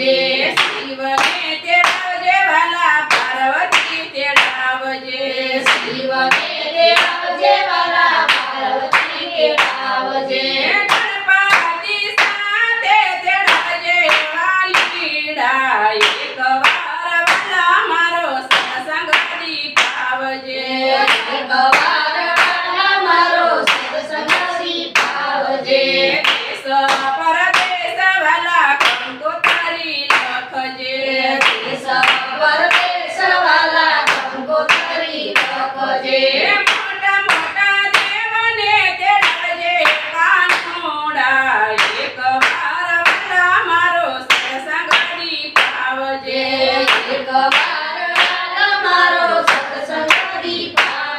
તેડાવજે શિવને તેડાવજે વાલા પાર્વતી તેડાવજે શિવને તેડાવજે વાલા પાર્વતી તેડાવજે ગણપતિ સાથે તેડાવજે વાલીડા એકવાર વાલા મારો સત્સંગ કરી પાવજે એકવાર વાલા મારો સત્સંગ કરી પાવજે કેસર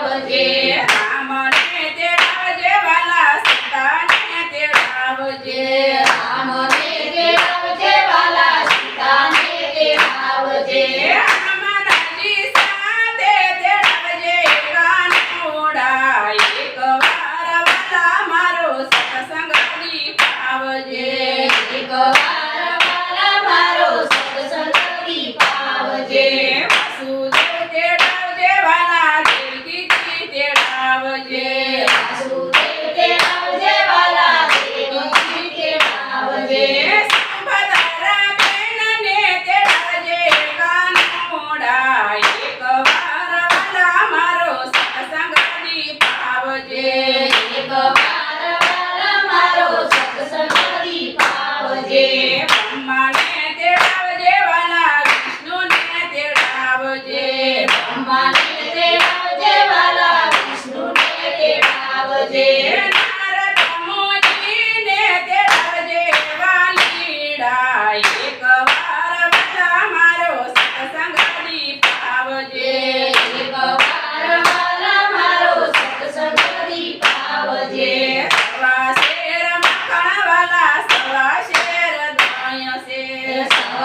Bandeira.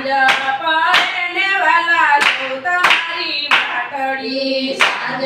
સાંજ પડે ને વાલા તમારી માટડી સાંજ